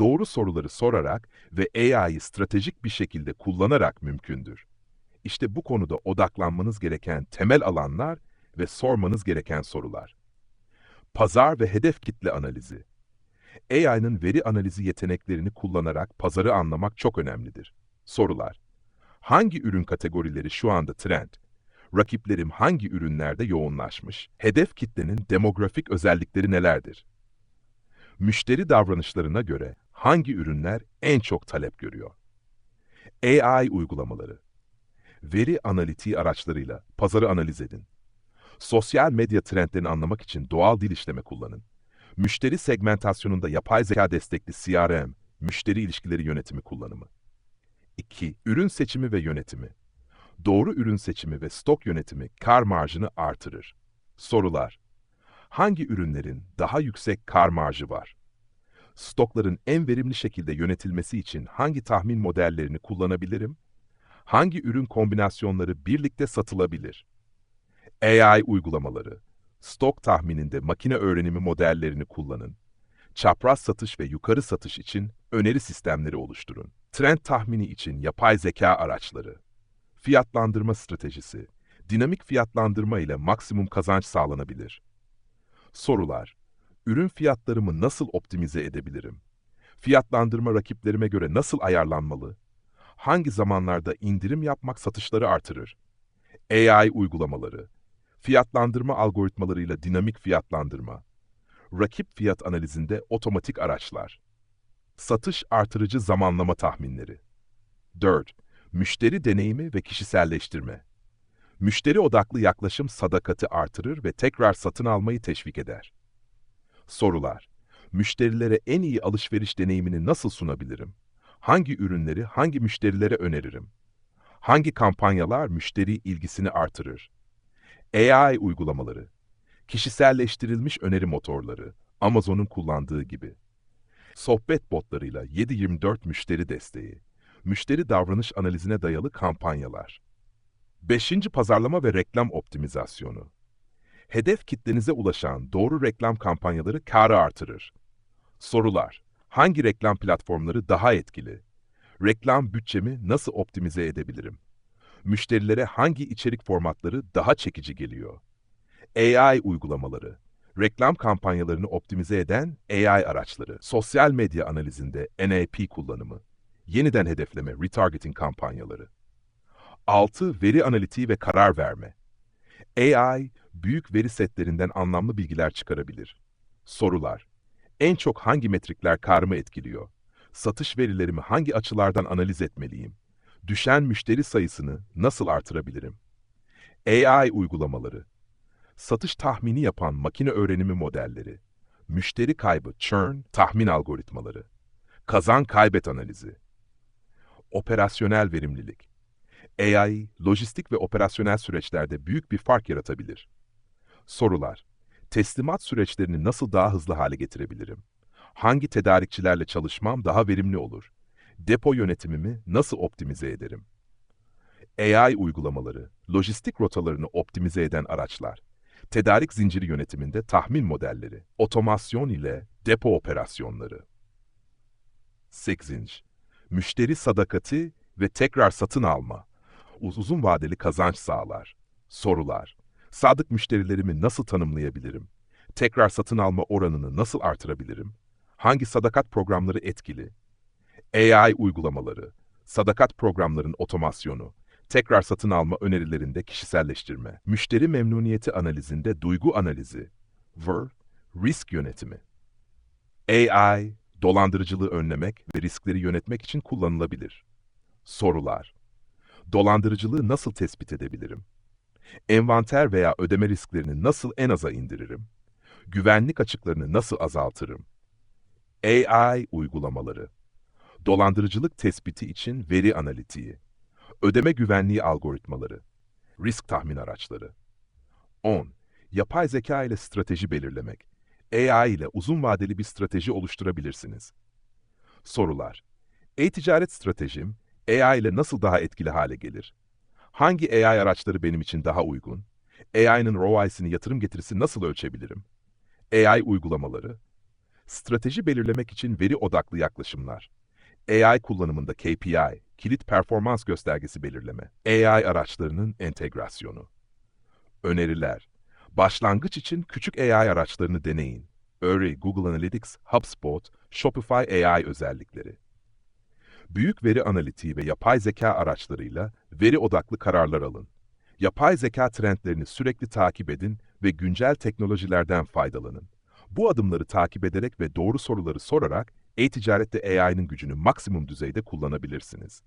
doğru soruları sorarak ve AI'yı stratejik bir şekilde kullanarak mümkündür. İşte bu konuda odaklanmanız gereken temel alanlar ve sormanız gereken sorular. Pazar ve hedef kitle analizi. AI'nın veri analizi yeteneklerini kullanarak pazarı anlamak çok önemlidir. Sorular. Hangi ürün kategorileri şu anda trend? Rakiplerim hangi ürünlerde yoğunlaşmış? Hedef kitlenin demografik özellikleri nelerdir? Müşteri davranışlarına göre hangi ürünler en çok talep görüyor? AI uygulamaları. Veri analitiği araçlarıyla pazarı analiz edin. Sosyal medya trendlerini anlamak için doğal dil işleme kullanın. Müşteri segmentasyonunda yapay zeka destekli CRM, müşteri ilişkileri yönetimi kullanımı. 2. Ürün seçimi ve yönetimi. Doğru ürün seçimi ve stok yönetimi kar marjını artırır. Sorular. Hangi ürünlerin daha yüksek kar marjı var? Stokların en verimli şekilde yönetilmesi için hangi tahmin modellerini kullanabilirim? Hangi ürün kombinasyonları birlikte satılabilir? AI uygulamaları. Stok tahmininde makine öğrenimi modellerini kullanın. Çapraz satış ve yukarı satış için öneri sistemleri oluşturun. Trend tahmini için yapay zeka araçları. Fiyatlandırma stratejisi. Dinamik fiyatlandırma ile maksimum kazanç sağlanabilir. Sorular. Ürün fiyatlarımı nasıl optimize edebilirim? Fiyatlandırma rakiplerime göre nasıl ayarlanmalı? Hangi zamanlarda indirim yapmak satışları artırır? AI uygulamaları. Fiyatlandırma algoritmalarıyla dinamik fiyatlandırma. Rakip fiyat analizinde otomatik araçlar. Satış artırıcı zamanlama tahminleri. 4. Müşteri deneyimi ve kişiselleştirme. Müşteri odaklı yaklaşım sadakati artırır ve tekrar satın almayı teşvik eder. Sorular. Müşterilere en iyi alışveriş deneyimini nasıl sunabilirim? Hangi ürünleri hangi müşterilere öneririm? Hangi kampanyalar müşteri ilgisini artırır? AI uygulamaları. Kişiselleştirilmiş öneri motorları. Amazon'un kullandığı gibi. Sohbet botlarıyla 7/24 müşteri desteği. Müşteri davranış analizine dayalı kampanyalar. 5. Pazarlama ve reklam optimizasyonu. Hedef kitlenize ulaşan doğru reklam kampanyaları karı artırır. Sorular. Hangi reklam platformları daha etkili? Reklam bütçemi nasıl optimize edebilirim? Müşterilere hangi içerik formatları daha çekici geliyor? AI uygulamaları. Reklam kampanyalarını optimize eden AI araçları. Sosyal medya analizinde NAP kullanımı. Yeniden hedefleme, retargeting kampanyaları. 6. Veri analitiği ve karar verme. AI, büyük veri setlerinden anlamlı bilgiler çıkarabilir. Sorular. En çok hangi metrikler karımı etkiliyor? Satış verilerimi hangi açılardan analiz etmeliyim? Düşen müşteri sayısını nasıl artırabilirim? AI uygulamaları. Satış tahmini yapan makine öğrenimi modelleri. Müşteri kaybı, churn, tahmin algoritmaları. Kazan kaybet analizi. Operasyonel verimlilik. AI, lojistik ve operasyonel süreçlerde büyük bir fark yaratabilir. Sorular. Teslimat süreçlerini nasıl daha hızlı hale getirebilirim? Hangi tedarikçilerle çalışmam daha verimli olur? Depo yönetimimi nasıl optimize ederim? AI uygulamaları, lojistik rotalarını optimize eden araçlar, tedarik zinciri yönetiminde tahmin modelleri, otomasyon ile depo operasyonları. 8. Müşteri sadakati ve tekrar satın alma, uzun vadeli kazanç sağlar. Sorular. Sadık müşterilerimi nasıl tanımlayabilirim? Tekrar satın alma oranını nasıl artırabilirim? Hangi sadakat programları etkili? AI uygulamaları, sadakat programların otomasyonu, tekrar satın alma önerilerinde kişiselleştirme, müşteri memnuniyeti analizinde duygu analizi, VER, risk yönetimi. AI, dolandırıcılığı önlemek ve riskleri yönetmek için kullanılabilir. Sorular. Dolandırıcılığı nasıl tespit edebilirim? Envanter veya ödeme risklerini nasıl en aza indiririm? Güvenlik açıklarını nasıl azaltırım? AI uygulamaları. Dolandırıcılık tespiti için veri analitiği. Ödeme güvenliği algoritmaları. Risk tahmin araçları. 10. Yapay zeka ile strateji belirlemek. AI ile uzun vadeli bir strateji oluşturabilirsiniz. Sorular. E-ticaret stratejim AI ile nasıl daha etkili hale gelir? Hangi AI araçları benim için daha uygun? AI'nın ROI'sini yatırım getirisi nasıl ölçebilirim? AI uygulamaları, Strateji belirlemek için veri odaklı yaklaşımlar. AI kullanımında KPI, kilit performans göstergesi belirleme. AI araçlarının entegrasyonu. Öneriler. Başlangıç için küçük AI araçlarını deneyin. Örneğin Google Analytics, HubSpot, Shopify AI özellikleri. Büyük veri analitiği ve yapay zeka araçlarıyla veri odaklı kararlar alın. Yapay zeka trendlerini sürekli takip edin ve güncel teknolojilerden faydalanın. Bu adımları takip ederek ve doğru soruları sorarak e-ticarette AI'nin gücünü maksimum düzeyde kullanabilirsiniz.